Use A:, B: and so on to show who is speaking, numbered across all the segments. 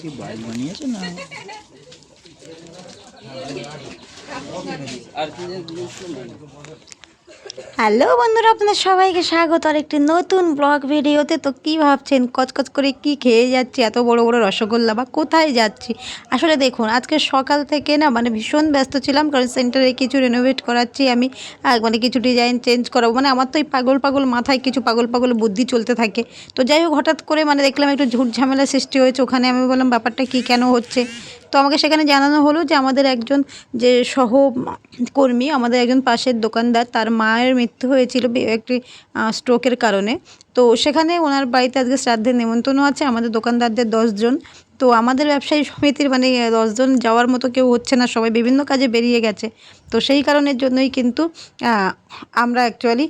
A: কি বাইক বানিয়েছে না
B: হ্যালো বন্ধুরা, আপনাদের সবাইকে স্বাগত। আর একটি নতুন ব্লগ ভিডিওতে। তো কি ভাবছেন? কচকচ করে কি খেয়ে যাচ্ছি? এত বড় বড় রসগোল্লা বা কোথায় যাচ্ছি? আসলে দেখুন, আজকে সকাল থেকে না মানে ভীষণ ব্যস্ত ছিলাম, কারণ সেন্টারে কিছু রেনোভেট করাচ্ছি আমি মানে কিছু ডিজাইন চেঞ্জ করাবো। মানে আমার তো এই পাগল পাগল মাথায় কিছু পাগল পাগল বুদ্ধি চলতে থাকে। তো যাই হোক, হঠাৎ করে মানে দেখলাম একটু ঝুট ঝামেলা সৃষ্টি হয়েছে। ওখানে আমি বললাম, ব্যাপারটা কি কেন হচ্ছে? তো আমাকে সেখানে জানানো হলো যে আমাদের একজন যে সহ কর্মী, আমাদের একজন পাশের দোকানদার, তার মায়ের মৃত্যু হয়েছিল একটি স্ট্রোকের কারণে। তো সেখানে ওনার বাড়িতে আজকে শ্রাদ্ধের নেমন্তন্ন আছে, আমাদের দোকানদারদের দশজন তো আমাদের ব্যবসায়ী সমিতির মানে দশজন যাওয়ার মতো কেউ হচ্ছে না, সবাই বিভিন্ন কাজে বেরিয়ে গেছে। তো সেই কারণের জন্যই কিন্তু আমরা অ্যাকচুয়ালি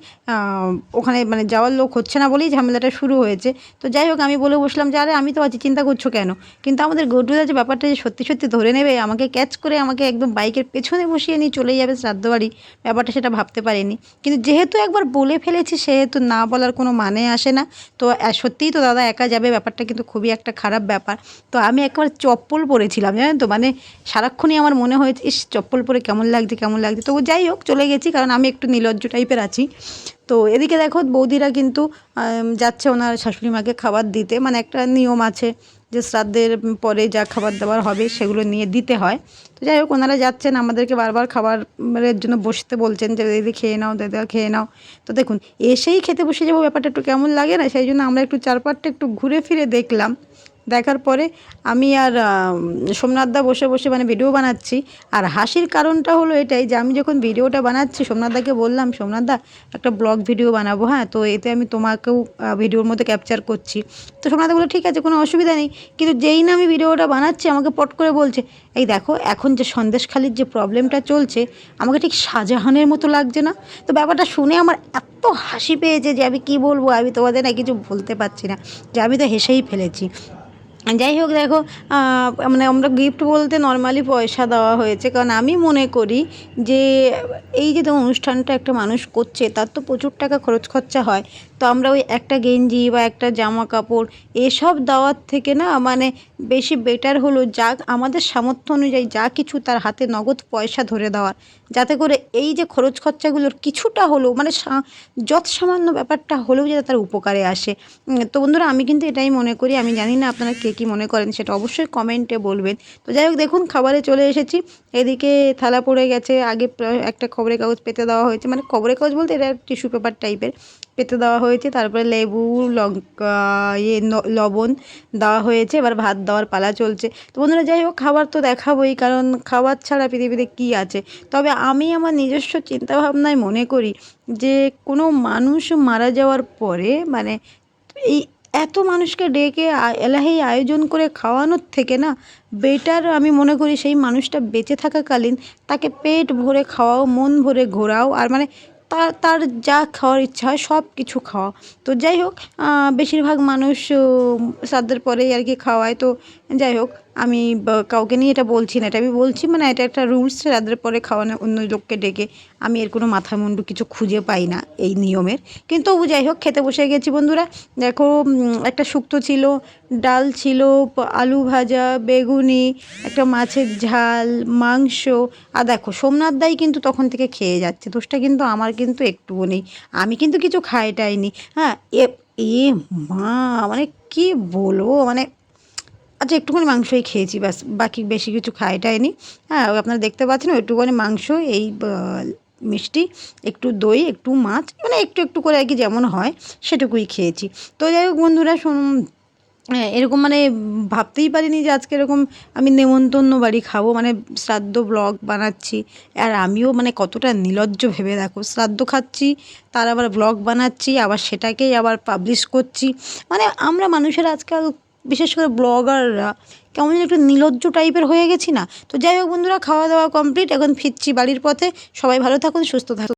B: ওখানে মানে যাওয়ার লোক হচ্ছে না বলেই ঝামেলাটা শুরু হয়েছে। তো যাই হোক, আমি বলে বসলাম যে, আরে, আমি তো আছি, চিন্তা করছ কেন? কিন্তু আমাদের গরুদা যে ব্যাপারটা যে সত্যি সত্যি ধরে নেবে, আমাকে ক্যাচ করে আমাকে একদম বাইকের পেছনে বসিয়ে নিয়ে চলে যাবে শ্রাদ্ধ বাড়ি ব্যাপারটা সেটা ভাবতে পারিনি। কিন্তু যেহেতু একবার বলে ফেলেছি, সেহেতু না বলার কোনো মানে আসে না। তো সত্যিই তো দাদা একা যাবে, ব্যাপারটা কিন্তু খুবই একটা খারাপ ব্যাপার। তো আমি একবার চপ্পল পরেছিলাম, জানেন তো? মানে সারাক্ষণই আমার মনে হয়েছে ইস, চপ্পল পরে কেমন লাগছে কেমন লাগছে? তো যাই হোক, চলে গেছি, কারণ আমি একটু নির্লজ্জ টাইপের আছি। তো এদিকে দেখো, বৌদিরা কিন্তু যাচ্ছে ওনার শাশুড়ি মাকে খাবার দিতে। মানে একটা নিয়ম আছে যে শ্রাদ্ধের পরে যা খাবার দাবার হবে সেগুলো নিয়ে দিতে হয়। তো যাই হোক, ওনারা যাচ্ছেন, আমাদেরকে বারবার খাবারের জন্য বসতে বলছেন যে, দিদি, খেয়ে নাও, দাদা, খেয়ে নাও। তো দেখুন, এসেই খেতে বসে যাব, ব্যাপারটা একটু কেমন লাগে না? সেই জন্য আমরা একটু চারপাটটা একটু ঘুরে ফিরে দেখলাম। দেখার পরে আমি আর সোমনাথদা বসে বসে মানে ভিডিও বানাচ্ছি। আর হাসির কারণটা হলো এটাই যে আমি যখন ভিডিওটা বানাচ্ছি সোমনাথদাকে বললাম সোমনাথদা একটা ব্লগ ভিডিও বানাবো হ্যাঁ? তো এতে আমি তোমাকেও ভিডিওর মধ্যে ক্যাপচার করছি। তো সোমনাথদা বলল, ঠিক আছে, কোনো অসুবিধা নেই। কিন্তু যেই না আমি ভিডিওটা বানাচ্ছি, আমাকে পট করে বলছে, এই দেখো, এখন যে সন্দেশখালির যে প্রবলেমটা চলছে, আমাকে ঠিক শাহজাহানের মতো লাগছে না? তো ব্যাপারটা শুনে আমার এত হাসি পেয়েছে যে আমি কি বলব? আমি তোমাদের না কিছু বলতে পারছি না। যে আমি তো হেসেই ফেলেছি। যাই হোক, দেখো মানে আমরা গিফট বলতে নর্মালি পয়সা দেওয়া হয়েছে। কারণ আমি মনে করি যে, এই যে অনুষ্ঠানটা একটা মানুষ করছে, তার তো প্রচুর টাকা খরচ খরচা হয়। তো আমরা ওই একটা গেঞ্জি বা একটা জামা কাপড়, এসব দেওয়ার থেকে না মানে বেশি বেটার হলো যা, আমাদের সামর্থ্য অনুযায়ী যা কিছু তার হাতে নগদ পয়সা ধরে দেওয়ার। যাতে করে এই যে খরচ খরচাগুলোর কিছুটা হলেও মানে যৎ সামান্য ব্যাপারটা হলেও যাতে তার উপকারে আসে। তো বন্ধুরা, আমি কিন্তু এটাই মনে করি। আমি জানি না আপনারা কে কী মনে করেন সেটা অবশ্যই কমেন্টে বলবেন। তো যাই হোক, দেখুন, খাবারে চলে এসেছি। এদিকে থালা পড়ে গেছে, আগে একটা খবরের কাগজ পেতে দেওয়া হয়েছে। মানে খবরের কাগজ বলতে এটা টিস্যু পেপার টাইপের পেতে দেওয়া হয়েছে। তারপরে লেবু, লঙ্কা ইয়ে লবণ দেওয়া হয়েছে। এবার ভাত দেওয়ার পালা চলছে। তো বন্ধুরা, যাই হোক, খাবার তো দেখাবোই, কারণ খাবার ছাড়া পৃথিবীতে কী আছে? তবে আমি আমার নিজস্ব চিন্তাভাবনায় মনে করি যে কোনো মানুষ মারা যাওয়ার পরে মানে এই এত মানুষকে ডেকে এলাহি আয়োজন করে খাওয়ানোর থেকে না বেটার আমি মনে করি সেই মানুষটা বেঁচে থাকাকালীন তাকে পেট ভরে খাওয়াও, মন ভরে ঘোরাও আর মানে তার তার যা খাওয়ার ইচ্ছা হয় সব কিছু খাওয়া। তো যাই হোক বেশিরভাগ মানুষ শ্রাদ্ধের পরেই আর কি খাওয়ায়। তো যাই হোক আমি কাউকে নিয়ে এটা বলছি না, এটা আমি বলছি মানে এটা একটা রুলস শ্রাদ্ধের পরে খাওয়ানো অন্য লোককে ডেকে আমি এর কোনো মাথা মুন্ডু কিছু খুঁজে পাই না এই নিয়মের। কিন্তু তবু যাই হোক, খেতে বসে গেছি বন্ধুরা। দেখো একটা শুক্তো ছিল, ডাল ছিল আলু ভাজা, বেগুনি, একটা মাছের ঝাল, মাংস। আর দেখো, সোমনাথ দাই কিন্তু তখন থেকে খেয়ে যাচ্ছে। দোষটা কিন্তু আমার কিন্তু একটুও নেই। আমি কিন্তু কিছু খাই টাইনি হ্যাঁ এ এ মা মানে কি বলব? মানে আচ্ছা একটুখানি মাংসই খেয়েছি, ব্যাস, বাকি বেশি কিছু খাই টাইনি। হ্যাঁ আপনারা দেখতে পাচ্ছেন একটুখানি মাংস, এই মিষ্টি, একটু দই, একটু মাছ মানে একটু একটু করে আর কি যেমন হয়, সেটুকুই খেয়েছি। তো যাই হোক বন্ধুরা হ্যাঁ এরকম মানে ভাবতেই পারিনি যে আজকে এরকম আমি নেমন্তন্ন বাড়ি খাব মানে শ্রাদ্ধ ব্লগ বানাচ্ছি, আর আমিও মানে কতটা নির্লজ্জ ভেবে দেখো, শ্রাদ্ধ খাচ্ছি, তার আবার ব্লগ বানাচ্ছি, আবার সেটাকেই আবার পাবলিশ করছি। মানে আমরা মানুষের আজকাল বিশেষ করে ব্লগাররা কেমন যেন একটু নীলজ্জ টাইপের হয়ে গেছি না? তো যাই হোক বন্ধুরা, খাওয়া দাওয়া কমপ্লিট এখন ফিরছি বাড়ির পথে। সবাই ভালো থাকুন, সুস্থ থাকুন।